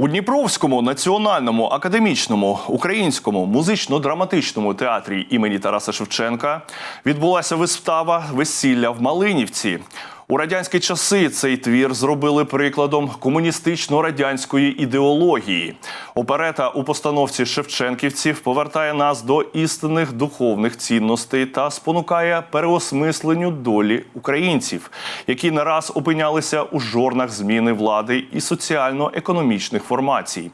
У Дніпровському національному академічному українському музично-драматичному театрі імені Тараса Шевченка відбулася вистава Весілля в Малинівці. У радянські часи цей твір зробили прикладом комуністично-радянської ідеології. Оперета у постановці шевченківців повертає нас до істинних духовних цінностей та спонукає переосмисленню долі українців, які не раз опинялися у жорнах зміни влади і соціально-економічних формацій.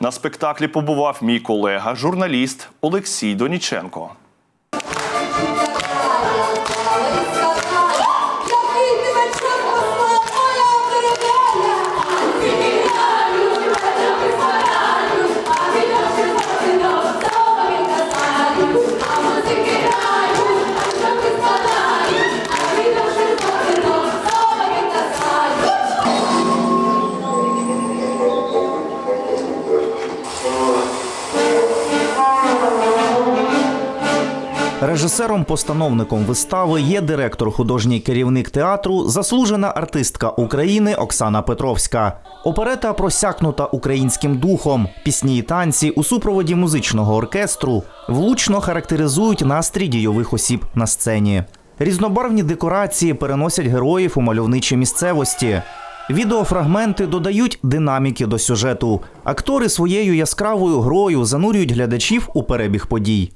На спектаклі побував мій колега, журналіст Олексій Доніченко. Режисером-постановником вистави є директор художній керівник театру, заслужена артистка України Оксана Петровська. Оперета просякнута українським духом. Пісні і танці у супроводі музичного оркестру влучно характеризують настрій дійових осіб на сцені. Різнобарвні декорації переносять героїв у мальовничі місцевості. Відеофрагменти додають динаміки до сюжету. Актори своєю яскравою грою занурюють глядачів у перебіг подій.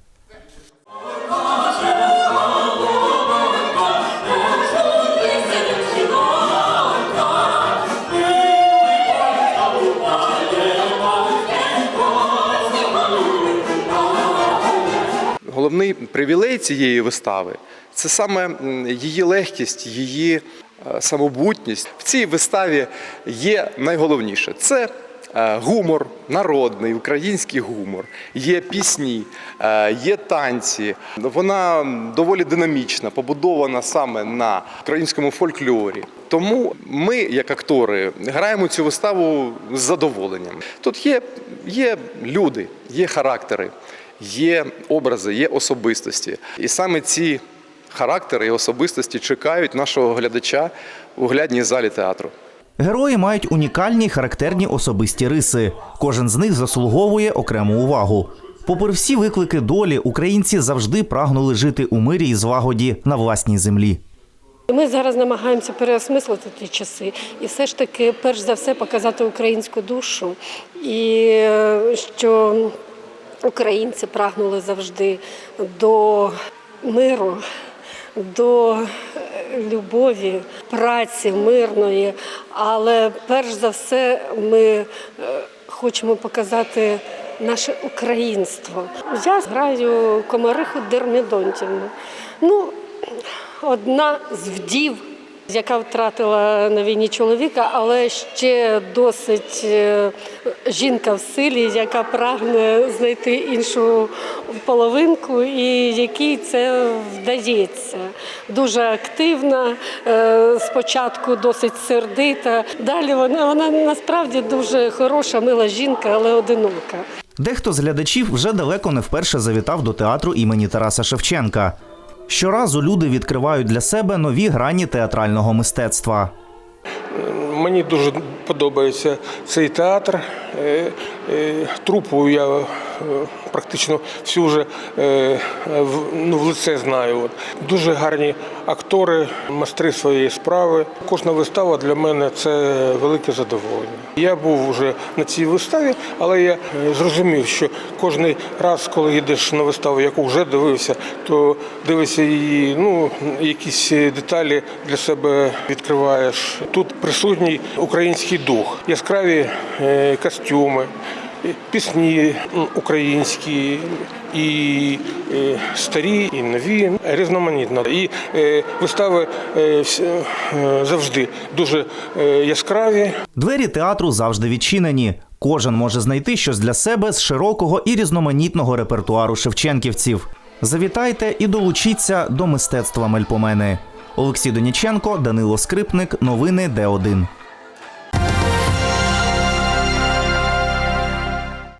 Головний привілей цієї вистави це саме її легкість, її е, самобутність. В цій виставі є найголовніше це е, гумор, народний, український гумор, є пісні, е, є танці. Вона доволі динамічна, побудована саме на українському фольклорі. Тому ми, як актори, граємо цю виставу з задоволенням. Тут є, є люди, є характери є образи, є особистості. І саме ці характери і особистості чекають нашого глядача у глядній залі театру. Герої мають унікальні характерні особисті риси. Кожен з них заслуговує окрему увагу. Попри всі виклики долі, українці завжди прагнули жити у мирі і злагоді на власній землі. Ми зараз намагаємося переосмислити ті часи і все ж таки, перш за все, показати українську душу, і е, що українці прагнули завжди до миру, до любові, праці мирної. Але перш за все, ми е, хочемо показати наше українство. Я граю комариху Дермідонтівну. Ну, одна з вдів, яка втратила на війні чоловіка, але ще досить е, жінка в силі, яка прагне знайти іншу половинку, і якій це вдається. Дуже активна, е, спочатку досить сердита. Далі вона, вона насправді дуже хороша, мила жінка, але одинока. Дехто з глядачів вже далеко не вперше завітав до театру імені Тараса Шевченка. Щоразу люди відкривають для себе нові грані театрального мистецтва. Мені дуже подобається цей театр. Е, е, Трупу я практично всю вже е, ну, в лице знаю. От. Дуже гарні актори, майстри своєї справи. Кожна вистава для мене це велике задоволення. Я був вже на цій виставі, але я е, зрозумів, що кожен раз, коли йдеш на виставу, яку вже дивився, то дивишся її, ну, якісь деталі для себе відкриваєш. Тут присутній український дух, яскраві е, костюми, е, пісні українські, і е, старі, і нові, різноманітно. І е, вистави е, е, завжди дуже е, яскраві. Двері театру завжди відчинені. Кожен може знайти щось для себе з широкого і різноманітного репертуару шевченківців. Завітайте і долучіться до мистецтва Мельпомени. Олексій Доніченко, Данило Скрипник, новини Д1.